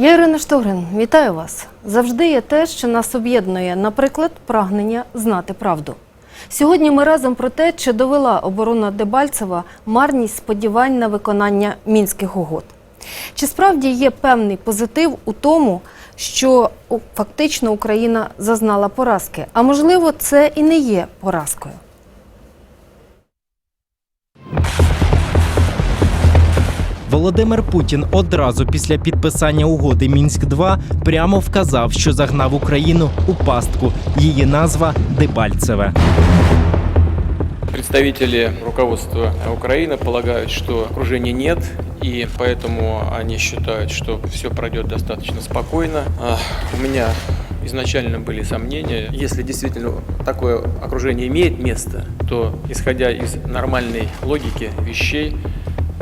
Я Ірина Штогрин, вітаю вас. Завжди є те, що нас об'єднує, наприклад, прагнення знати правду. Сьогодні ми разом про те, чи довела оборона Дебальцева марність сподівань на виконання мінських угод. Чи справді є певний позитив у тому, що фактично Україна зазнала поразки? А можливо, це і не є поразкою. Володимир Путін одразу після підписання угоди Мінськ 2 прямо вказав, що загнав Україну у пастку. Її назва Дебальцеве. Представители руководства Украины полагают, что окружения нет, и поэтому они считают, что все пройдет достаточно спокойно. А, У меня изначально были сомнения. Если действительно такое окружение имеет место, то, исходя из нормальной логики вещей,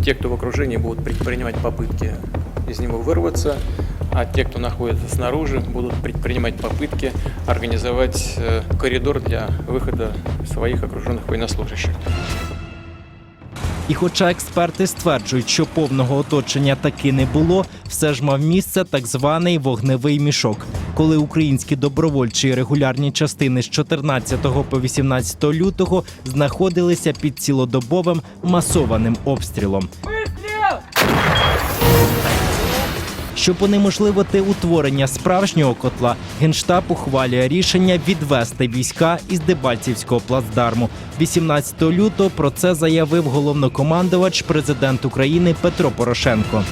те, кто в окружении, будут предпринимать попытки из него вырваться, а те, кто находится снаружи, будут предпринимать попытки организовать э, коридор для выхода своих окруженных военнослужащих. І хоча експерти стверджують, що повного оточення таки не було, все ж мав місце так званий вогневий мішок, коли українські добровольчі і регулярні частини з 14 по 18 лютого знаходилися під цілодобовим масованим обстрілом. Щоб унеможливити утворення справжнього котла, генштаб ухвалює рішення відвести війська із Дебальцівського плацдарму. 18 лютого про це заявив головнокомандувач президент України Петро Порошенко.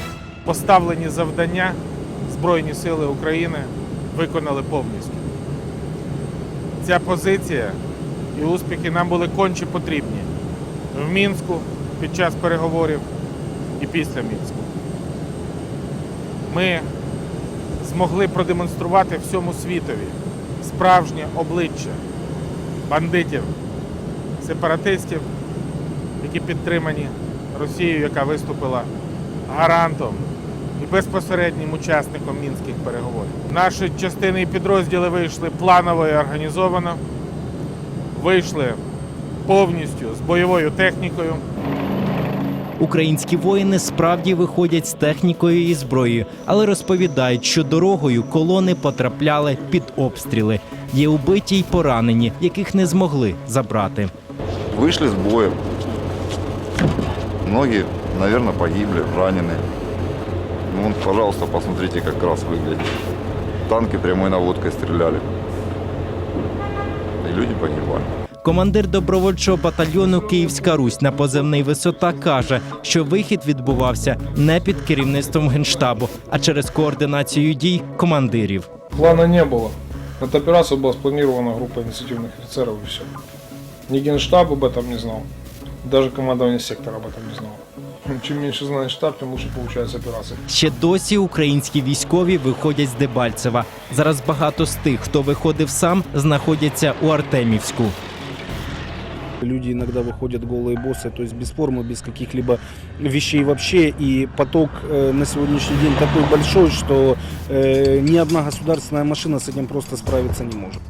поставлені завдання Збройні Сили України виконали повністю. Ця позиція і успіхи нам були конче потрібні в Мінську під час переговорів і після Мінську. Ми змогли продемонструвати всьому світові справжнє обличчя бандитів, сепаратистів, які підтримані Росією, яка виступила гарантом і безпосереднім учасником мінських переговорів. Наші частини і підрозділи вийшли планово і організовано, вийшли повністю з бойовою технікою. Українські воїни справді виходять з технікою і зброєю, але розповідають, що дорогою колони потрапляли під обстріли. Є убиті й поранені, яких не змогли забрати. Вышли с боем. Многие, наверное, погибли, ранены. Ну, вон, пожалуйста, посмотрите, как раз выглядит. Танки прямой наводкой стреляли. И люди погибали. Командир добровольчого батальйону Київська Русь на позивний висота каже, що вихід відбувався не під керівництвом генштабу, а через координацію дій командирів. Плана не было. Эта операция была спланирована группой инициативных офицеров и все. Ни генштаб об этом не знал, даже командование сектора об этом не знало. Чем меньше знает штаб, тем лучше получается операция. Ще досі українські військові виходять з Дебальцева. Зараз багато з тих, хто виходив сам, знаходяться у Артемівську. Люди иногда выходят голые боссы, то есть без формы, без каких-либо вещей вообще. И поток э, на сегодняшний день такой большой, что э, ни одна государственная машина с этим просто справиться не может.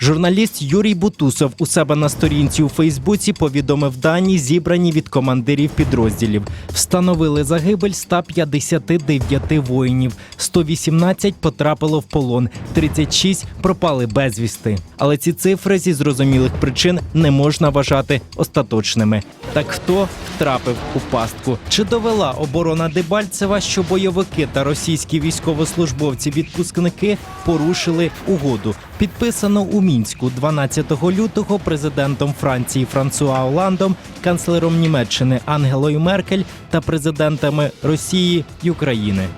Журналіст Юрій Бутусов у себе на сторінці у Фейсбуці повідомив дані, зібрані від командирів підрозділів. Встановили загибель 159 воїнів, 118 потрапило в полон, 36 пропали безвісти. Але ці цифри зі зрозумілих причин не можна вважати остаточними. Так хто втрапив у пастку? Чи довела оборона Дебальцева, що бойовики та російські військовослужбовці-відпускники порушили угоду? Підписано у мінську 12 лютого президентом Франції Франсуа Оландом, канцлером Німеччини Ангелою Меркель та президентами Росії і України.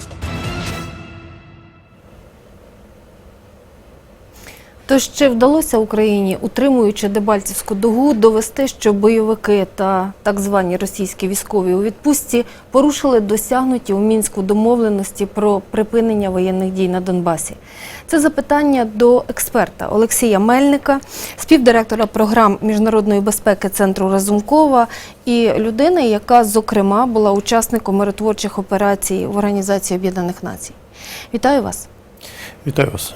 Тож чи вдалося Україні, утримуючи Дебальцівську дугу, довести, що бойовики та так звані російські військові у відпустці порушили досягнуті у мінську домовленості про припинення воєнних дій на Донбасі? Це запитання до експерта Олексія Мельника, співдиректора програм міжнародної безпеки Центру Разумкова і людини, яка, зокрема, була учасником миротворчих операцій в Організації Об'єднаних Націй. Вітаю вас. Вітаю вас.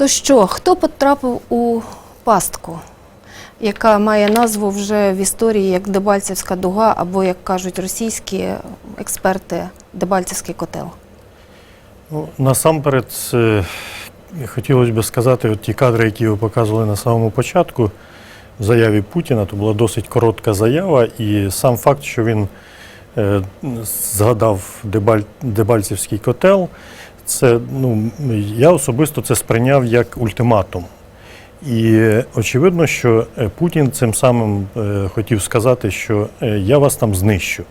То що, хто потрапив у пастку, яка має назву вже в історії як Дебальцівська дуга, або, як кажуть російські експерти, Дебальцівський котел? Ну, насамперед, е, хотілося б сказати, от ті кадри, які ви показували на самому початку в заяві Путіна, то була досить коротка заява, і сам факт, що він е, згадав Дебаль, Дебальцівський котел, це, ну, я особисто це сприйняв як ультиматум. І очевидно, що е, Путін цим самим е, хотів сказати, що е, я вас там знищу.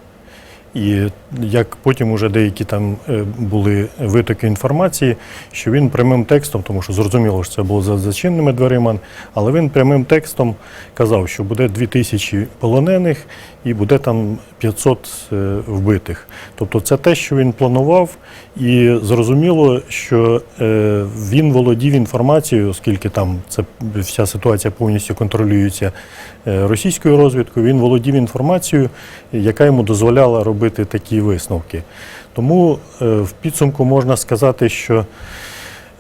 І як потім уже деякі там е, були витоки інформації, що він прямим текстом, тому що зрозуміло, що це було за зачинними дверима, але він прямим текстом казав, що буде 2000 полонених і буде там 500 е, вбитих. Тобто це те, що він планував, і зрозуміло, що е, він володів інформацією, оскільки там це вся ситуація повністю контролюється російською розвідкою. Він володів інформацією, яка йому дозволяла робити такі висновки. Тому е, в підсумку можна сказати, що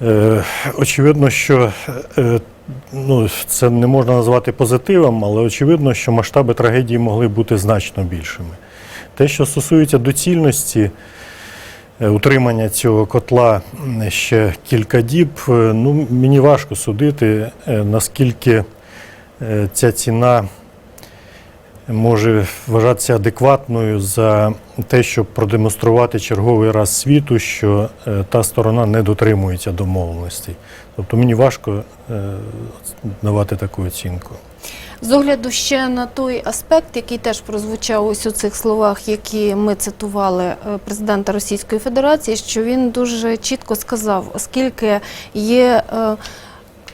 е, очевидно, що е, ну, це не можна назвати позитивом, але очевидно, що масштаби трагедії могли бути значно більшими. Те, що стосується доцільності утримання цього котла ще кілька діб, ну, мені важко судити, наскільки ця ціна може вважатися адекватною за те, щоб продемонструвати черговий раз світу, що е, та сторона не дотримується домовленостей. Тобто мені важко е, давати таку оцінку. З огляду ще на той аспект, який теж прозвучав ось у цих словах, які ми цитували е, президента Російської Федерації, що він дуже чітко сказав, оскільки є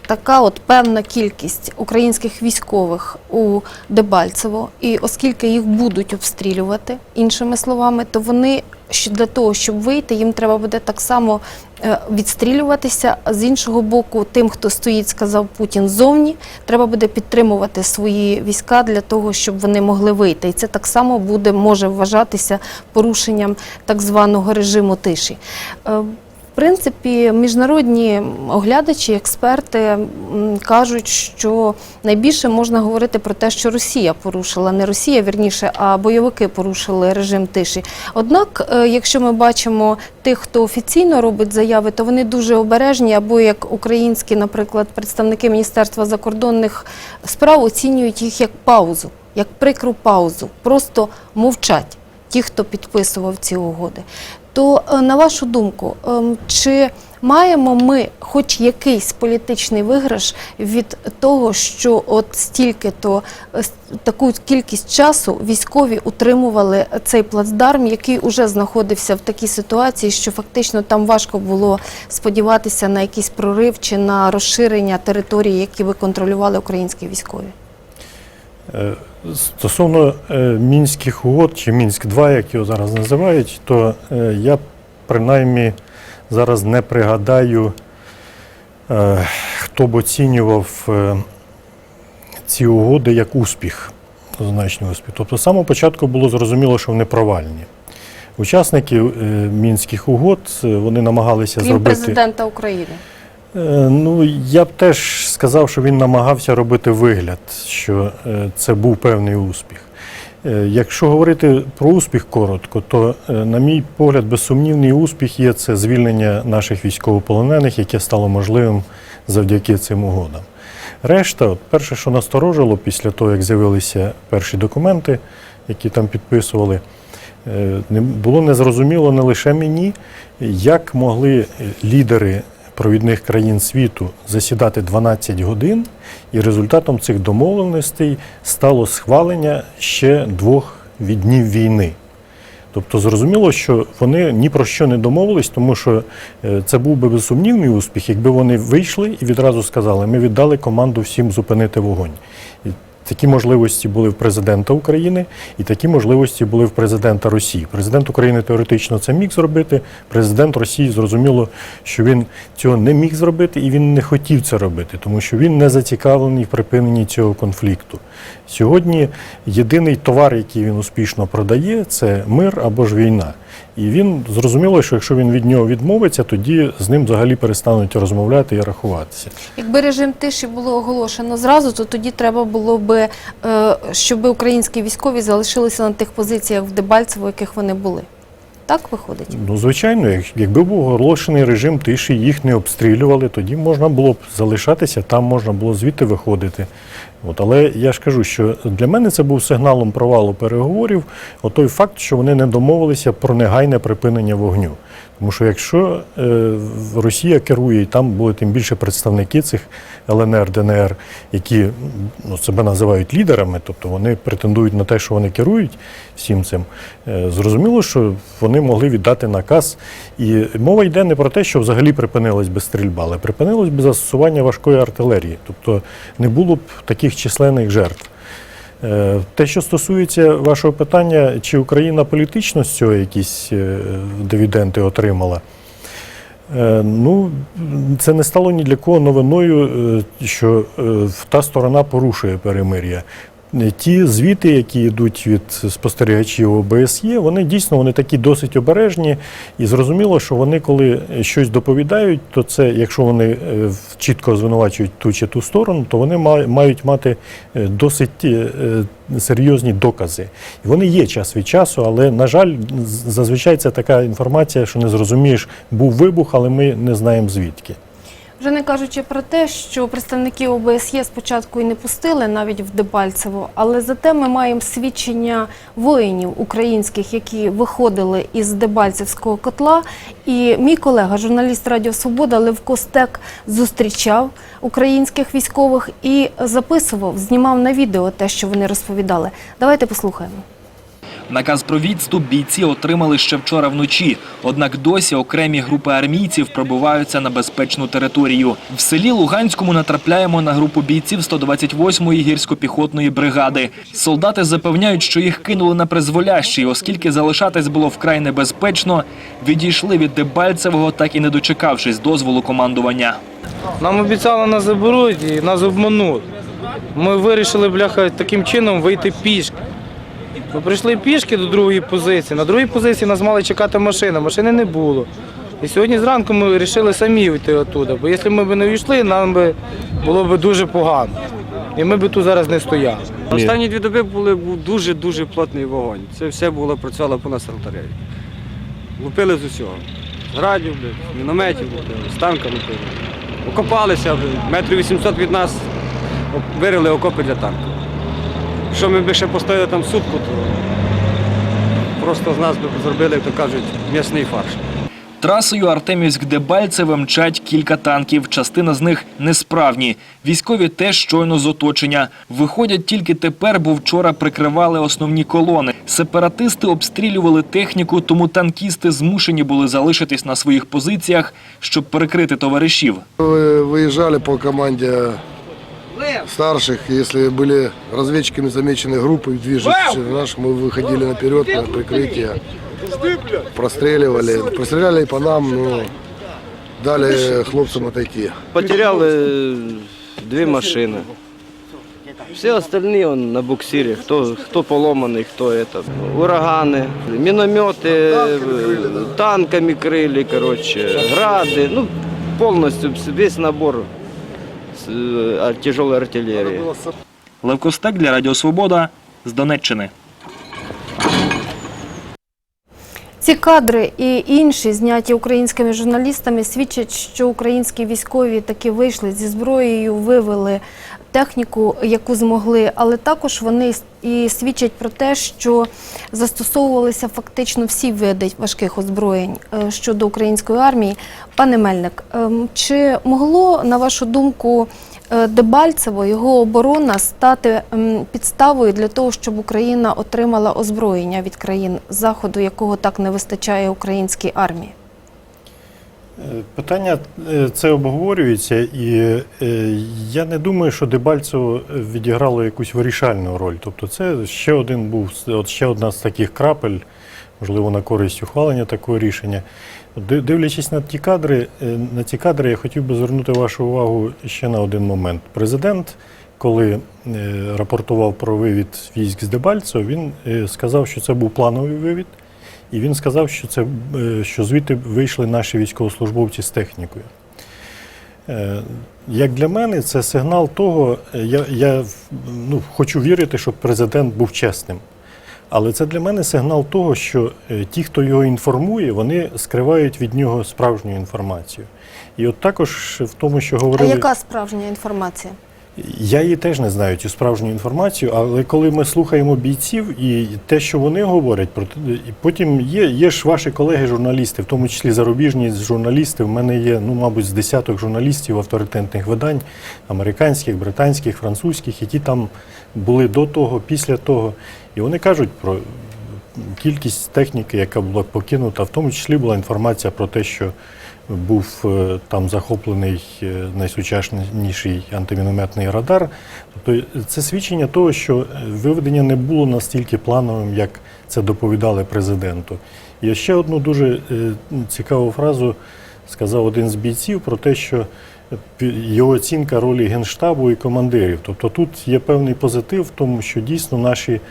така от певна кількість українських військових у Дебальцево, і оскільки їх будуть обстрілювати, іншими словами, то вони що для того, щоб вийти, їм треба буде так само е, відстрілюватися. З іншого боку, тим, хто стоїть, сказав Путін зовні, треба буде підтримувати свої війська для того, щоб вони могли вийти. І це так само буде може вважатися порушенням так званого режиму тиші. Принципі, міжнародні оглядачі, експерти кажуть, що найбільше можна говорити про те, що Росія порушила, не Росія, вірніше, а бойовики порушили режим тиші. Однак, е, якщо ми бачимо тих, хто офіційно робить заяви, то вони дуже обережні, або як українські, наприклад, представники Міністерства закордонних справ оцінюють їх як паузу, як прикру паузу, просто мовчать ті, хто підписував ці угоди. То е, на вашу думку, ем, чи маємо ми хоч якийсь політичний виграш від того, що от стільки-то е, таку кількість часу військові утримували цей плацдарм, який уже знаходився в такій ситуації, що фактично там важко було сподіватися на якийсь прорив чи на розширення території, які би контролювали українські військові? Стосовно е, мінських угод чи Мінськ 2 як його зараз називають, то е, я принаймні зараз не пригадаю, е, хто б оцінював ці угоди як успіх, значний успіх. Тобто з самого початку було зрозуміло, що вони провальні. Учасники мінських угод вони намагалися Крім зробити. президента України. Е, Ну, я б теж сказав, що він намагався робити вигляд, що е, це був певний успіх. Е, Якщо говорити про успіх коротко, то, на мій погляд, безсумнівний успіх є це звільнення наших військовополонених, яке стало можливим завдяки цим угодам. Решта, от перше, що насторожило після того, як з'явилися перші документи, які там підписували, було незрозуміло не лише мені, як могли лідери провідних країн світу засідати 12 годин, і результатом цих домовленостей стало схвалення ще двох днів війни. Тобто зрозуміло, що вони ні про що не домовились, тому що е, це був би безсумнівний успіх, якби вони вийшли і відразу сказали, ми віддали команду всім зупинити вогонь. Такі можливості були в президента України, і такі можливості були в президента Росії. Президент України теоретично це міг зробити. Президент Росії зрозуміло, що він цього не міг зробити і він не хотів це робити, тому що він не зацікавлений в припиненні цього конфлікту. Сьогодні єдиний товар, який він успішно продає, це мир або ж війна. І він зрозуміло, що якщо він від нього відмовиться, тоді з ним взагалі перестануть розмовляти і рахуватися. Якби режим тиші було оголошено зразу, то тоді треба було би, е, щоб українські військові залишилися на тих позиціях в Дебальцево, яких вони були. Так виходить? Ну, звичайно, як- якби був оголошений режим тиші, їх не обстрілювали, тоді можна було б залишатися, там можна було звідти виходити. От, але я ж кажу, що для мене це був сигналом провалу переговорів, о той факт, що вони не домовилися про негайне припинення вогню. Тому що якщо е, Росія керує, і там були тим більше представники цих ЛНР, ДНР, які ну, себе називають лідерами, тобто вони претендують на те, що вони керують всім цим, е, зрозуміло, що вони могли віддати наказ. І мова йде не про те, що взагалі припинилась би стрільба, але припинилось би застосування важкої артилерії, тобто не було б таких численних жертв. Е, Те, що стосується вашого питання, чи Україна політично з цього якісь дивіденти дивіденди отримала, Е, ну, це не стало ні для кого новиною, е, що е, та сторона порушує перемир'я. Е, Ті звіти, які йдуть від спостерігачів ОБСЄ, вони дійсно вони такі досить обережні, і зрозуміло, що вони, коли щось доповідають, то це, якщо вони е, чітко звинувачують ту чи ту сторону, то вони ма- мають мати е, досить серйозні докази. І вони є час від часу, але, на жаль, зазвичай це така інформація, що не зрозумієш, був вибух, але ми не знаємо звідки. Вже не кажучи про те, що представники ОБСЄ спочатку і не пустили навіть в Дебальцево, але зате ми маємо свідчення воїнів українських, які виходили із Дебальцевського котла. І мій колега, журналіст Радіо Свобода Левко Стек, зустрічав українських військових і записував, знімав на відео те, що вони розповідали. Давайте послухаємо. Наказ про відступ бійці отримали ще вчора вночі. Однак досі окремі групи армійців пробиваються на безпечну територію. В селі Луганському натрапляємо на групу бійців 128-ї гірсько-піхотної бригади. Солдати запевняють, що їх кинули на призволящий, оскільки залишатись було вкрай небезпечно. Відійшли від Дебальцевого, так і не дочекавшись дозволу командування. Нам обіцяли нас заберуть і нас обмануть. Ми вирішили, бляха, таким чином вийти пішки. Ми прийшли пішки до другої позиції. На другій позиції нас мали чекати машина, машини не було. І сьогодні зранку ми вирішили самі вийти оттуда, бо якщо ми б не вийшли, нам би було б дуже погано. І ми б тут зараз не стояли. Останні дві доби були, був дуже-дуже плотний вогонь. Це все було працювало по нас артилерії. Лупили з усього. З градів, мінометів, з танка лупили. Окопалися, метрів 800 від нас вирили окопи для танку. Якщо ми б ще постояли там сутку, то просто з нас би зробили, як то кажуть, м'ясний фарш. Трасою Артемівськ-Дебальцеве мчать кілька танків. Частина з них несправні. Військові теж щойно з оточення. Виходять тільки тепер, бо вчора прикривали основні колони. Сепаратисти обстрілювали техніку, тому танкісти змушені були залишитись на своїх позиціях, щоб перекрити товаришів. Выезжали по команде старших, если были разведчиками замечены группы, движущиеся наш, мы выходили наперед на прикрытие, простреливали, простреляли и по нам, ну, дали хлопцам отойти. Потеряли дві машини. Всі остальні он, на буксирі, хто, хто поломаний, хто это. Урагани, міномети, е, танками крили, короче, гради, ну, повністю весь набор з, артиллерии. тяжелої артилерії. Левкостек для Радіо Свобода з Донеччини. Ці кадри і інші, зняті українськими журналістами, свідчать, що українські військові таки вийшли зі зброєю, вивели техніку, яку змогли, але також вони і свідчать про те, що застосовувалися фактично всі види важких озброєнь е, щодо української армії. Пане Мельник, ем, чи могло, на вашу думку, е, Дебальцево, його оборона стати ем, підставою для того, щоб Україна отримала озброєння від країн Заходу, якого так не вистачає українській армії? Питання е, це обговорюється, і е, я не думаю, що Дебальцево відіграло якусь вирішальну роль. Тобто, це ще один був от ще одна з таких крапель, можливо, на користь ухвалення такого рішення. Дивлячись на ті кадри, е, на ці кадри, я хотів би звернути вашу увагу ще на один момент. Президент, коли рапортував про вивід військ з Дебальцево, він сказав, що це був плановий вивід. І він сказав, що це е, що звідти вийшли наші військовослужбовці з технікою. Е, Як для мене, це сигнал того, е, я, я ну, хочу вірити, що президент був чесним. Але це для мене сигнал того, що ті, хто його інформує, вони скривають від нього справжню інформацію. І от також в тому, що А яка справжня інформація? Я її теж не знаю цю справжню інформацію, але коли ми слухаємо бійців і те, що вони говорять, про і потім є, є ж ваші колеги-журналісти, в тому числі зарубіжні журналісти. В мене є, ну, мабуть, з десяток журналістів авторитетних видань, американських, британських, французьких, які там були до того, після того. І вони кажуть про кількість техніки, яка була покинута, в тому числі була інформація про те, що був е, там захоплений е, найсучасніший антимінометний радар. Тобто це свідчення того, що е, виведення не було настільки плановим, як це доповідали президенту. І ще одну дуже е, цікаву фразу сказав один з бійців про те, що його оцінка ролі генштабу і командирів. Тобто тут є певний позитив в тому, що дійсно наші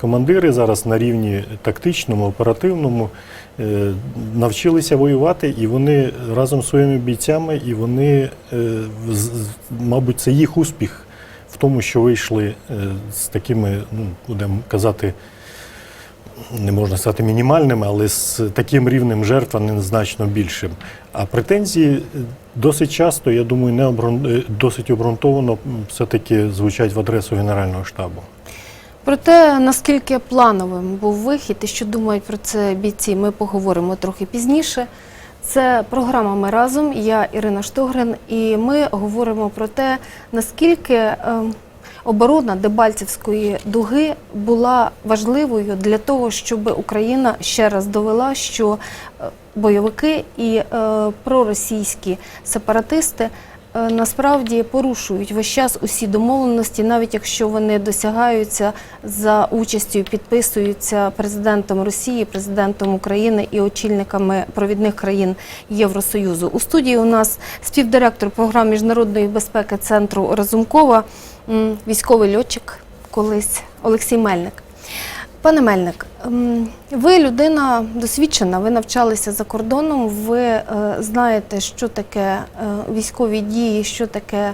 командири зараз на рівні тактичному, оперативному е, навчилися воювати, і вони разом з своїми бійцями, і вони, е, мабуть, це їх успіх в тому, що вийшли е, з такими, ну, будемо казати, не можна сказати мінімальними, але з таким рівнем жертв, а не значно більшим. А претензії е, досить часто, я думаю, не обрун... е, досить обґрунтовано все-таки звучать в адресу Генерального штабу. Про те, наскільки плановим був вихід і що думають про це бійці, ми поговоримо трохи пізніше. Це програма Ми разом. Я Ірина Штогрин, і ми говоримо про те, наскільки ем, оборона Дебальцівської дуги була важливою для того, щоб Україна ще раз довела, що е, бойовики і е, проросійські сепаратисти е, насправді порушують весь час усі домовленості, навіть якщо вони досягаються за участю, підписуються президентом Росії, президентом України і очільниками провідних країн Євросоюзу. У студії у нас співдиректор програм міжнародної безпеки центру Разумкова, військовий льотчик колись Олексій Мельник. Пане Мельник, ем, ви людина досвідчена, ви навчалися за кордоном, ви е, знаєте, що таке е, військові дії, що таке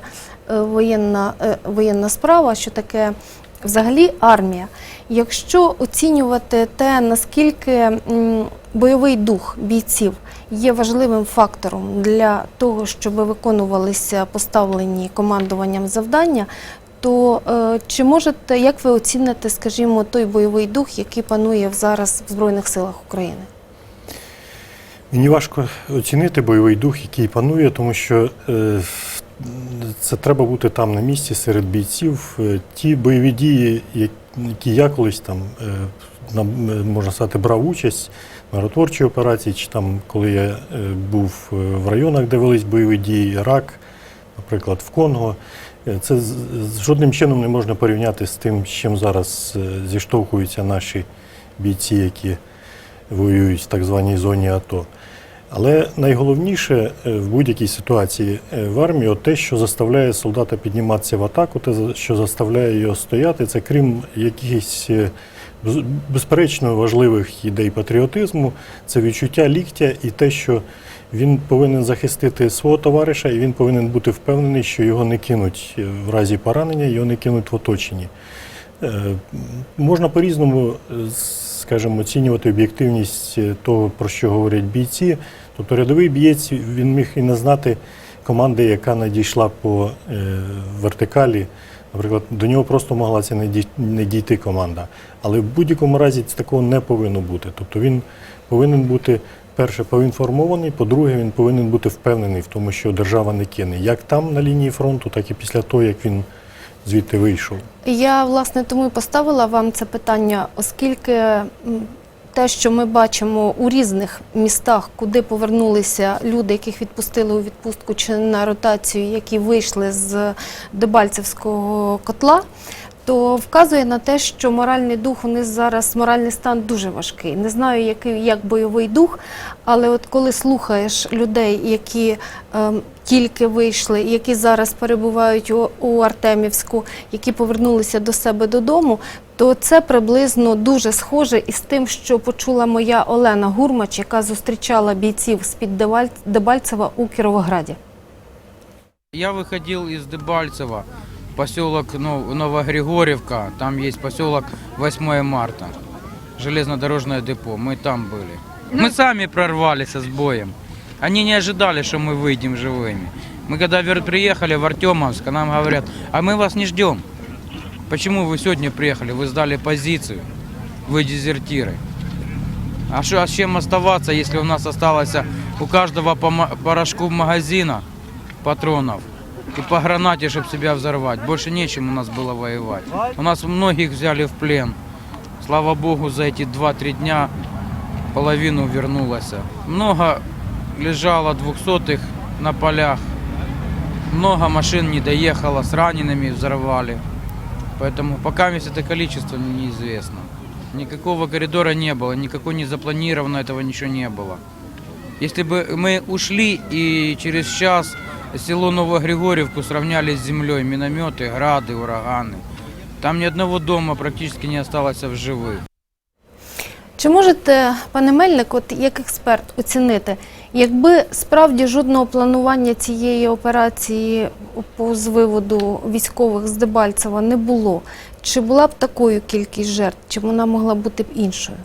е, воєнна, воєнна справа, що таке взагалі армія. Якщо оцінювати те, наскільки бойовий дух бійців є важливим фактором для того, щоб виконувалися поставлені командуванням завдання, то е, чи можете, як ви оціните, скажімо, той бойовий дух, який панує зараз в Збройних силах України? Мені важко оцінити бойовий дух, який панує, тому що е, це треба бути там на місці серед бійців. Е, Ті бойові дії, які я колись там е, е, можна сказати, брав участь в миротворчій операції, чи там, коли я е, був е, в районах, де велись бойові дії, Ірак, наприклад, в Конго. Е, Це жодним чином не можна порівняти з тим, з чим зараз е, зіштовхуються наші бійці, які воюють в так званій зоні АТО. Але найголовніше е, в будь-якій ситуації в армії от те, що заставляє солдата підніматися в атаку, те, що заставляє його стояти, це крім якихось безперечно важливих ідей патріотизму, це відчуття ліктя і те, що він повинен захистити свого товариша, і він повинен бути впевнений, що його не кинуть е, в разі поранення, його не кинуть в оточенні. Е, Можна по-різному, е, скажімо, оцінювати об'єктивність того, про що говорять бійці. Тобто рядовий бієць він міг і не знати команди, яка надійшла по вертикалі. Наприклад, до нього просто могла це не дійти команда. Але в будь-якому разі такого не повинно бути. Тобто він повинен бути, перше, поінформований, по-друге, він повинен бути впевнений в тому, що держава не кине. Як там на лінії фронту, так і після того, як він звідти вийшов. Я власне тому і поставила вам це питання, оскільки те, що ми бачимо у різних містах, куди повернулися люди, яких відпустили у відпустку чи на ротацію, які вийшли з Дебальцевського котла. То вказує на те, що моральний дух у них зараз моральний стан дуже важкий. Не знаю, який як бойовий дух, але от коли слухаєш людей, які ем, тільки вийшли, які зараз перебувають у, у Артемівську, які повернулися до себе додому, то це приблизно дуже схоже із тим, що почула моя Олена Гурмач, яка зустрічала бійців з-під Дебаль- Дебальцева у Кіровограді. Я выходил из Дебальцева, поселок ну, Новогригорьевка, там есть поселок 8 марта. железнодорожное депо. Мы там были. Мы сами прорвались с боем. Они не ожидали, что мы выйдем живыми. Мы когда приехали в Артемовск, нам говорят, а мы вас не ждем. Почему вы сегодня приехали? Вы сдали позицию, вы дезертиры. А, что, а с чем оставаться, если у нас осталось у каждого по порошку магазина патронов и по гранате, чтобы себя взорвать? Больше нечем у нас было воевать. У нас многих взяли в плен. Слава Богу, за эти 2-3 дня половину вернулось. Много лежало двухсотых на полях. Много машин не доехало, с ранеными взорвали. Поэтому пока весь это количество неизвестно. Никакого коридора не было, никакой не запланировано, этого ничего не было. Если бы мы ушли и через час село Новогригорьевку сравняли с землей, минометы, грады, ураганы, там ни одного дома практически не осталось в живых. Чи можете, пане Мельник, от як експерт, оцінити, якби справді жодного планування цієї операції по звиводу військових з Дебальцева не було, чи була б такою кількість жертв, чи вона могла бути б іншою?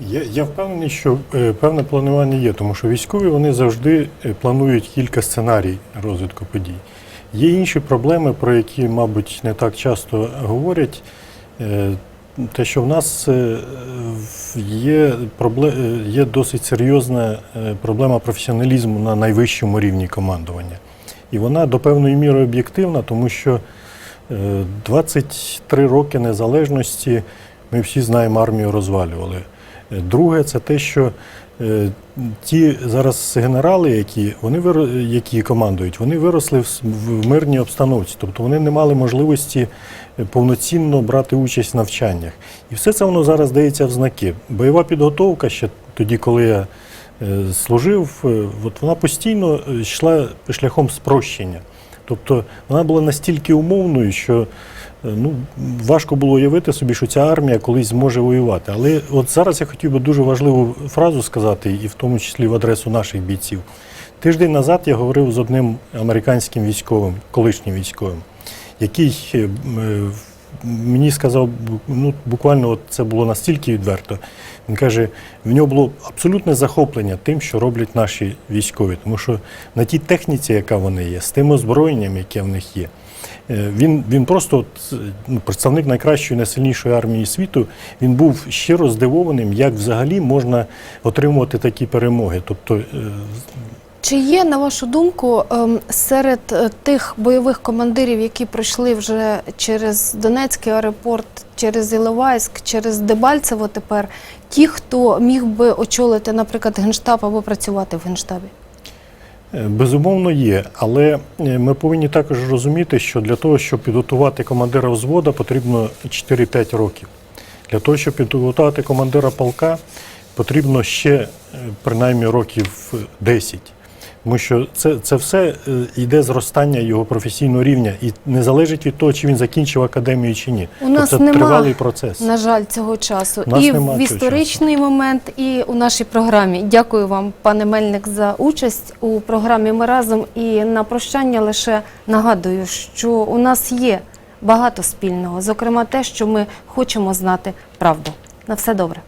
Я, я впевнений, що е, певне планування є, тому що військові вони завжди е, планують кілька сценарій розвитку подій. Є інші проблеми, про які, мабуть, не так часто говорять. Е, Те, що в нас є, є досить серйозна проблема професіоналізму на найвищому рівні командування. І вона до певної міри об'єктивна, тому що е, 23 роки незалежності ми всі знаємо, армію розвалювали. Друге, це те, що е, ті зараз генерали, які вони які командують, вони виросли в, мирній обстановці, тобто вони не мали можливості е, повноцінно брати участь в навчаннях. І все це воно зараз дається в знаки. Бойова підготовка ще тоді, коли я е, служив, от вона постійно йшла шляхом спрощення. Тобто вона була настільки умовною, що ну, важко було уявити собі, що ця армія колись зможе воювати. Але от зараз я хотів би дуже важливу фразу сказати, і в тому числі в адресу наших бійців. Тиждень назад я говорив з одним американським військовим, колишнім військовим, який е, е, мені сказав, ну, буквально от це було настільки відверто. Він каже, в нього було абсолютне захоплення тим, що роблять наші військові, тому що на тій техніці, яка вони є, з тим озброєнням, яке в них є. Е, Він, він просто от, ну, представник найкращої, найсильнішої армії світу. Він був щиро здивованим, як взагалі можна отримувати такі перемоги. Тобто, е, Чи є, на вашу думку, ем, серед е, тих бойових командирів, які пройшли вже через Донецький аеропорт, через Іловайськ, через Дебальцево тепер, ті, хто міг би очолити, наприклад, генштаб або працювати в генштабі? Е, Безумовно, є, але е, ми повинні також розуміти, що для того, щоб підготувати командира взвода, потрібно 4-5 років. Для того, щоб підготувати командира полка, потрібно ще е, принаймні років 10. Тому що це, це все е, йде зростання його професійного рівня і не залежить від того, чи він закінчив академію чи ні. У нас це нема, тривалий процес. На жаль, цього часу. І нема в історичний момент, і у нашій програмі. Дякую вам, пане Мельник, за участь у програмі Ми разом. І на прощання лише нагадую, що у нас є багато спільного, зокрема те, що ми хочемо знати правду. На все добре.